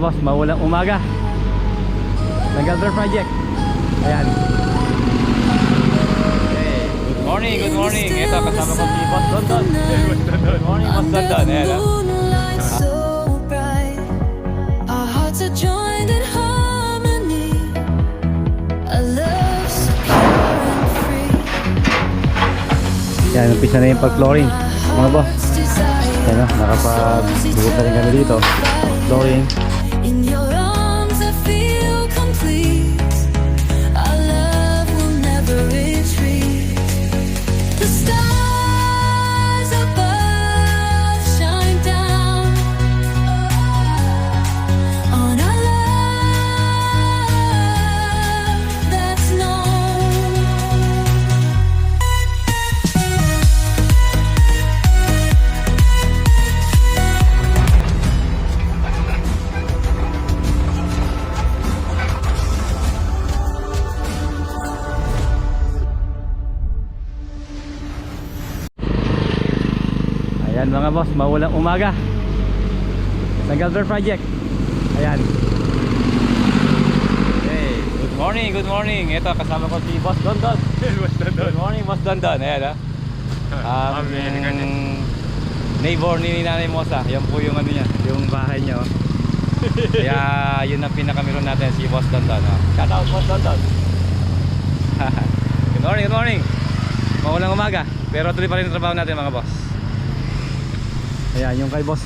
Boss, maulang umaga. Ng Galver Project. Ayan. Good morning, good morning. Ito, kasama ko si Boss Dondon. Good morning, Boss Dondon. Ayan, ah. Yan, umpisa na yung pag-flooring. Mga boss. Ayan, ah, nakapag-bukod na rin kami dito. Flooring. Ayan mga boss, maulang umaga. Ng Galver Project. Ayan. Hey, good morning, good morning. Ito, kasama ko si Boss Dondon. Boss Dondon. Good morning, Boss Dondon. Ayan ah. Um, neighbor ni Nanay Mosa. Yan po yung ano niya, yung bahay niya. Oh. Kaya yun ang pinakamiron natin si Boss Dondon. Oh. Shout out Boss Dondon. good morning, good morning. Maulang umaga. Pero tuloy pa rin ang trabaho natin mga boss. Ayan, yung kay boss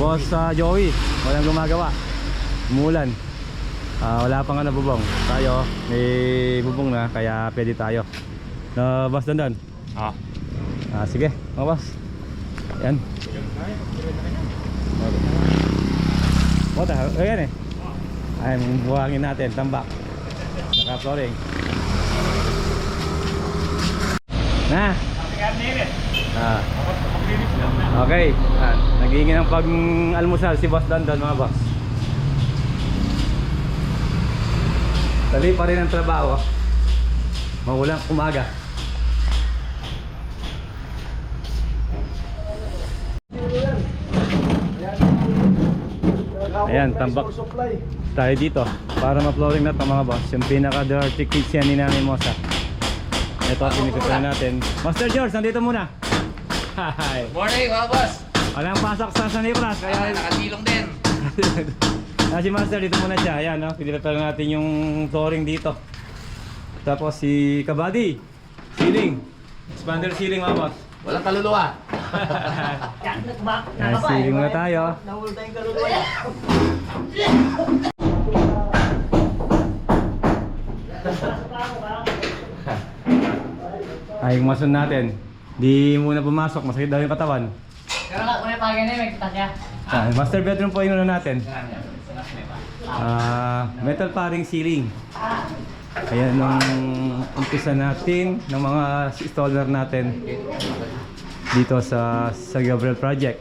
Boss ah, Joey. Walang gumagawa. Umulan Ah, Wala pang ano bubong. Tayo May bubong na Kaya pwede tayo. Na boss dandan? Ah. Ah, sige. Mga boss. Ayan. Ta, ayan eh. Ay, buhangin natin Tambak Naka flooring Na? Ah. Okay. Ah, ng pag-almusal si Boss Don mga boss. Dali pa rin ang trabaho. Magulang umaga. Ayan, tambak tayo dito para ma-flooring na ito mga boss. Yung pinaka-dirty kitchen ni Nanay Mosa. Ito, sinikita natin. Master George, nandito muna. Hi. Morning mga boss! Walang pasok sa San Nicolas, Kaya kaya nakasilong din. Ah, si Master dito muna siya. Ayan, no? Pinilitan natin yung flooring dito. Tapos si Kabady, ceiling. Expander ceiling mga boss. Walang kaluluwa. Ayan, ceiling muna tayo. Ay, yung mason natin. Di muna pumasok, masakit daw yung katawan. Pero nga, kung pagay na may kita siya. Ah, master bedroom po yung una natin. Ah, metal paring ceiling. Ayan nung umpisa natin ng mga installer natin dito sa sa Gabriel Project.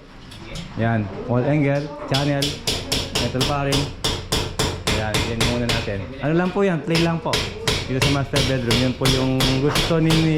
Yan, wall angle, channel, metal paring. Ayan, yan muna natin. Ano lang po yan, plain lang po. Dito sa master bedroom, yan po yung gusto ni, ni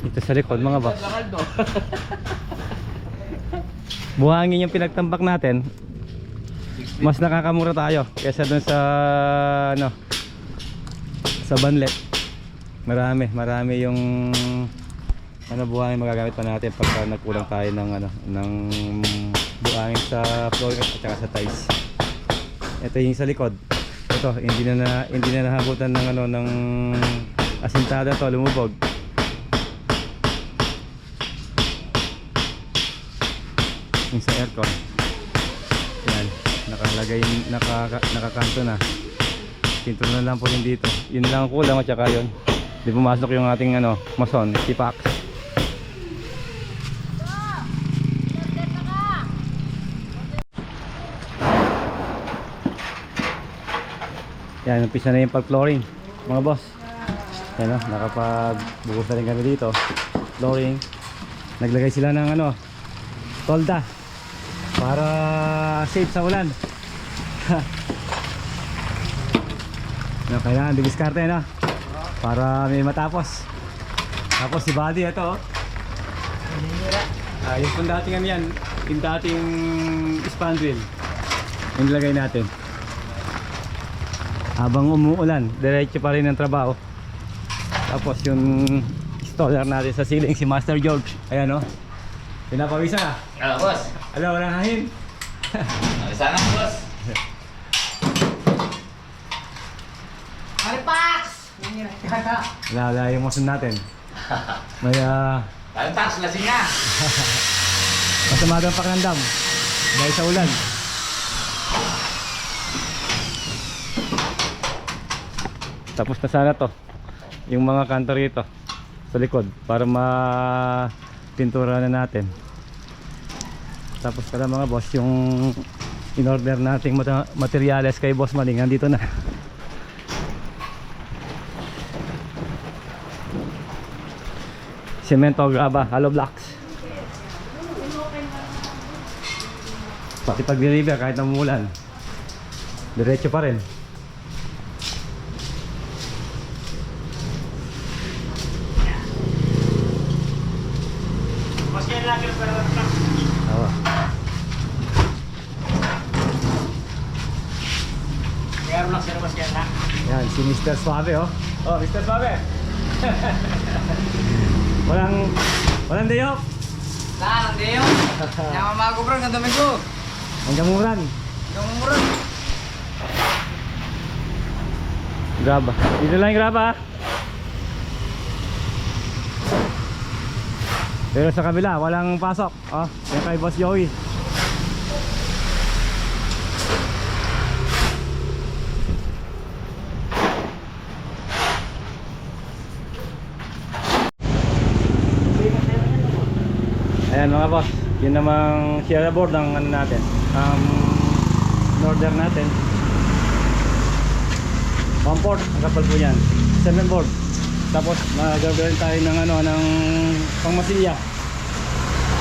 Ito sa likod mga boss. Buhangin yung pinagtambak natin. Mas nakakamura tayo kaysa dun sa ano sa banlet. Marami, marami yung ano buhangin magagamit pa natin pagka nagkulang tayo ng ano ng buhangin sa flooring at saka sa tiles. Ito yung sa likod. Ito, hindi na, na hindi na nahabutan ng ano ng asintada to, lumubog. yung sa aircon. Yan nakalagay naka, nakakanto na. Pinto na lang po yun dito. Yun lang ang kulang at saka yun. Di pumasok yung ating ano mason si Pax. Yan, umpisa na yung pag-flooring, mga boss. Yan o, nakapag-bukas na rin kami dito. Flooring. Naglagay sila ng ano, tolda. Para safe sa ulan. no, kailangan didiskarte na. Para may matapos. Tapos si Buddy, ito. Ah, yung kung dating ano yan, yung dating spandrel. Yung nilagay natin. Habang umuulan, diretso pa rin ang trabaho. Tapos yung installer natin sa ceiling, si Master George. Ayan. Pinapawisan ah. Ano, boss? Alam, walang hangin. Sana, boss. Maripax! Wala, wala yung masun natin. May ah, tax, lasing na. masama daw ang pakiramdam. Dahil sa ulan. Tapos na sana to. Yung mga kanto rito. Sa likod. Para ma pintura na natin. Tapos pala mga boss, yung in-order nating mata- materyales kay Boss Maling, nandito na. Cemento, graba, hollow blocks. Pati pag deliver kahit namulan. Diretso pa rin. Oo. Meron lang sila mas yan na. Yan, si Mr. Suave oh. Oh, Mr. Suave. walang walang day off. Saan, hindi yun? Namamago bro, ang dami ko. Hanggang muran. Gamumuran. Graba. Dito lang yung graba. ah. Pero sa kabila, walang pasok. Oh, yan kay Boss Joey. Ayan mga boss, yun namang share board ng ano natin. Um, order natin. One board, ang kapal po yan. Seven board. Tapos magagawin tayo ng ano, ng pangmasilya.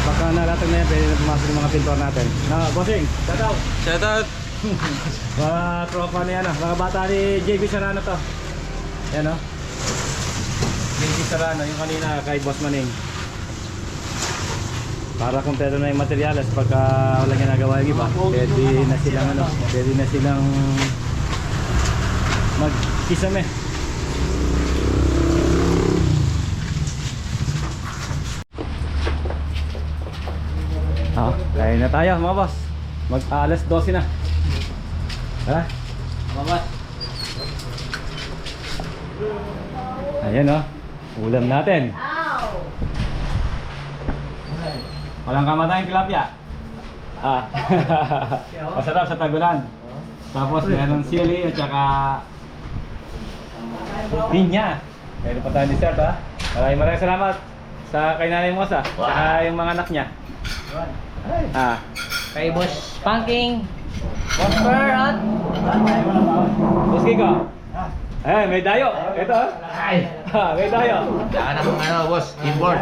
Baka nalatag na yan, pwede na pumasok yung mga pintor natin. Na, bossing, shout out. Shout out. Mga tropa ni ano, mga bata ni JB Sarano to. Yan o. JB Sarano, yung kanina kay Boss Maning. Para kumpleto na yung materyales pagka wala ginagawa yung iba. Pwede na silang ano, pwede na silang magkisame. Ah, kaya na tayo mga boss. Mag alas 12 na. Tara. Babas. Ayan oh. Ulam natin. Walang kamatayang tilapia. Ah. Masarap sa tagulan. Tapos meron sili at saka pinya. Meron pa tayong dessert ha. Maraming maraming salamat sa kay Nanay Mosa. Saka yung mga anak niya. Ah. Kay Boss Punking. Boss at... Boss Kiko. Eh, may dayo. Ito ah. Ay. Ah, may dayo. Anak ng ano, boss. Inboard.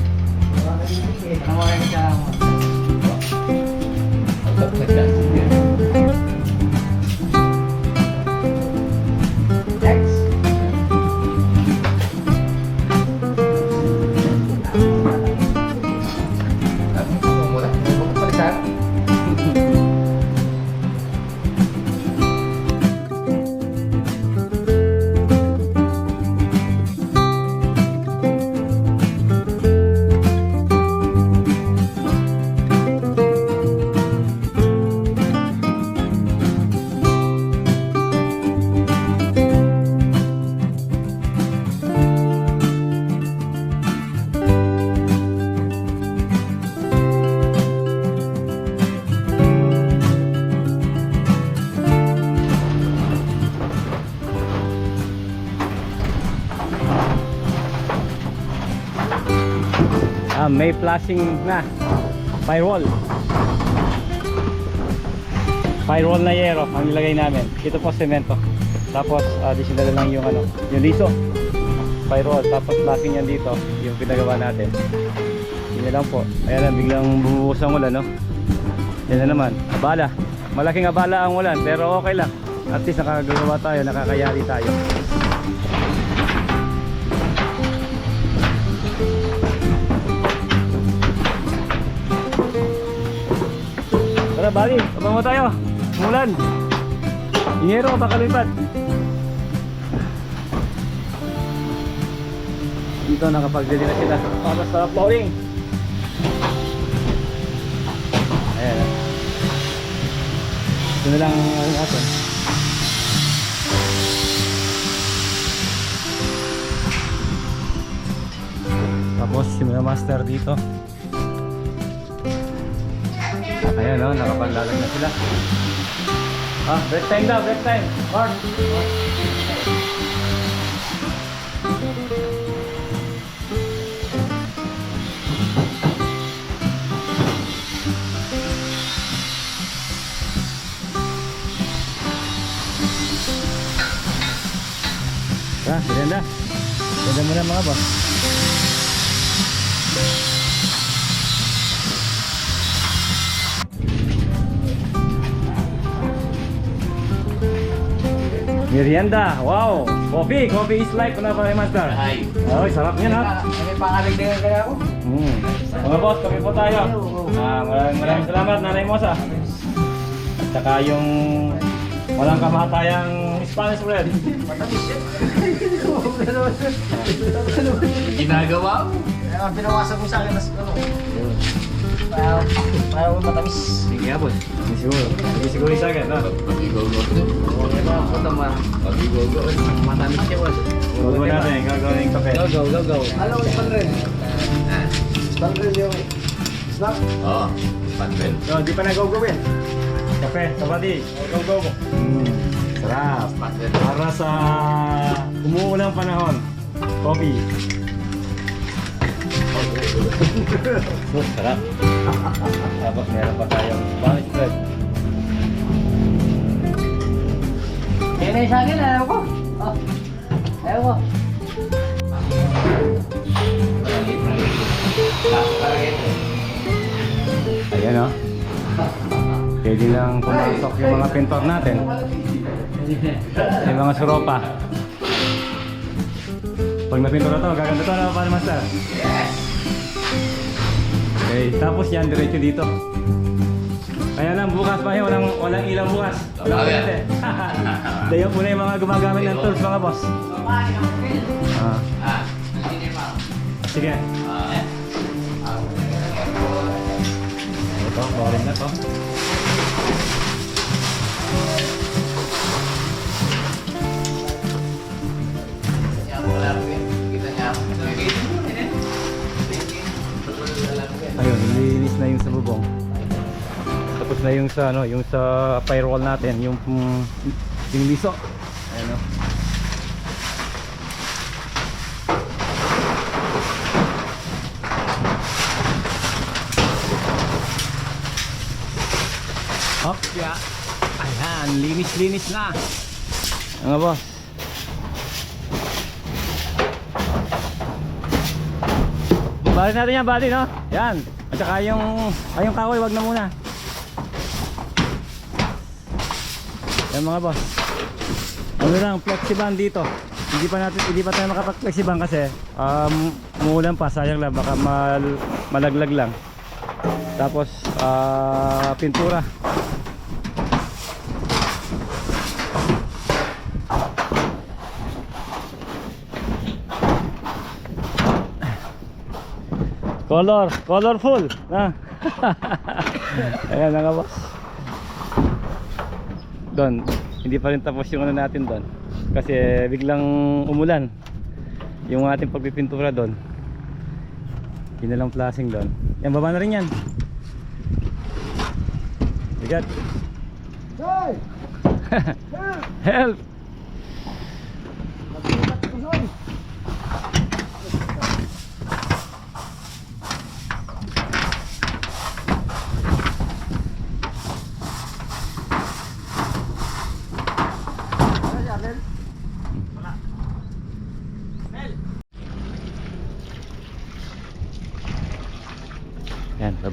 flashing na. Firewall. Firewall na yero ang nilagay namin. Ito po semento. Tapos additional lang yung ano, yung liso. Firewall. Tapos flashing yan dito, yung pinagawa natin. Yun na lang po. Ayan lang, biglang bumubuhos ang ulan, no? Yan na naman. Abala. Malaking abala ang ulan, pero okay lang. At least nakakagawa tayo, nakakayari tayo. Tara, bali. Abang mo tayo. Umulan. Ingero, baka lipat. Dito nakapag-ready na sila para sa flooring. Ayan. Ito na lang ang atin. Tapos si master dito. Ayan no, nakapaglalag na sila. Ah, break time daw, break time. Mark. Ah, ganda. Ganda mo na mga boss. Merienda, wow! Coffee, coffee is life. Ano pa master? Ay. Oh, sarap niyan ha. May pangalan din kaya ako. Hmm. Mga boss, kami po tayo. Ah, maraming maraming salamat, Nanay Mosa. At saka yung walang kamatayang Spanish bread. Ginagawa mo. Pinawasan mo sa akin na ano. Para, para matamis. Sige, boss. Hindi siguro. Hindi siguro sa akin, no? Pag-igogo. Okay ba? Puta ma. Pag-igogo. Matamis siya boss. Gagawin natin, gagawin yung kape. Go, go, go, go. Ispan rin? Ispan rin yung snack. Oo. Panbel. So, di pa nagagawin. Kape, sabati. Go, go, go. Mm, sarap. Para sa umuulang panahon. Coffee. Oh, sarap. Tapos meron pa tayong Spanish bread. Yung sa akin, ayaw ko. Oh. Ayaw ko. Ayan o. Pwede lang pumasok yung mga pintor natin. Yung mga suropa. Pag napintura to, gaganda to na pa naman sir. Okay, tapos yan, diretso dito. Kaya lang bukas pa yun, walang, walang ilaw bukas. Walang Okay. kuryente. Dayo po na yung mga gumagamit ng tools mga boss. Ah, sige. Ah. Ito, boring na to. Na yung sa ano, yung sa firewall natin, yung yung liso. Ayun oh. Hop, ya. Ayan, linis-linis na. Mga boss. Bali natin yan, bali, no? Yan. At saka yung, ay, yung kahoy, wag na muna. Yan mga boss. Ano lang, flexiban dito. Hindi pa natin, hindi pa tayo makapag-flexiban kasi um, umuulan pa, sayang lang, baka mal, malaglag lang. Tapos, ah, pintura. Color, colorful. Na. Ayan nga boss. Doon, hindi pa rin tapos yung ano natin doon. Kasi biglang umulan. Yung ating pagpipintura doon. Yun na lang flashing doon. Yan, baba na rin yan. Bigat. Help! Yan,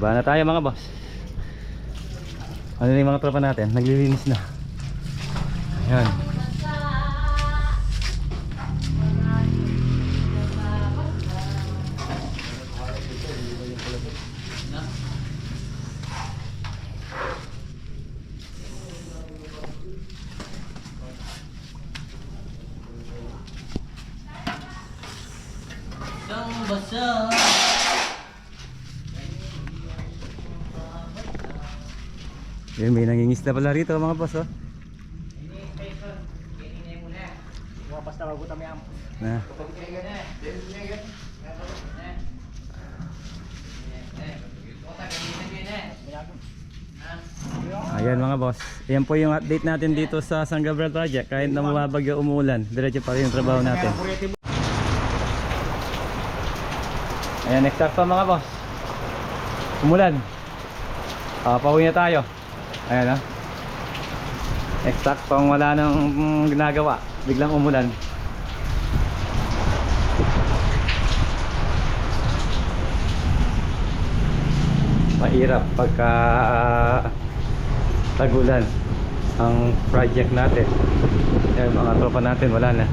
baba na tayo mga boss. Ano na yung mga tropa natin? Naglilinis na. Ayan. Yun, may nangingisda pala rito mga boss oh. Na. Ayan mga boss. Ayan po yung update natin dito sa San Gabriel Project. Kahit na bumabagyo umuulan, diretso pa rin yung trabaho natin. Ayan, next up pa mga boss. Umulan. Ah, pauwi na tayo. Ayan ah. Exact pang wala nang ginagawa. Biglang umulan. Mahirap pagka ah, tagulan ang project natin. Ayan, mga tropa natin wala na.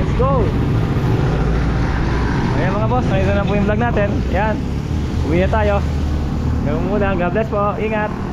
Let's go! Boss, nakita na po yung vlog natin. Yan. Uwi na tayo. Gawin muna. God bless po. Ingat.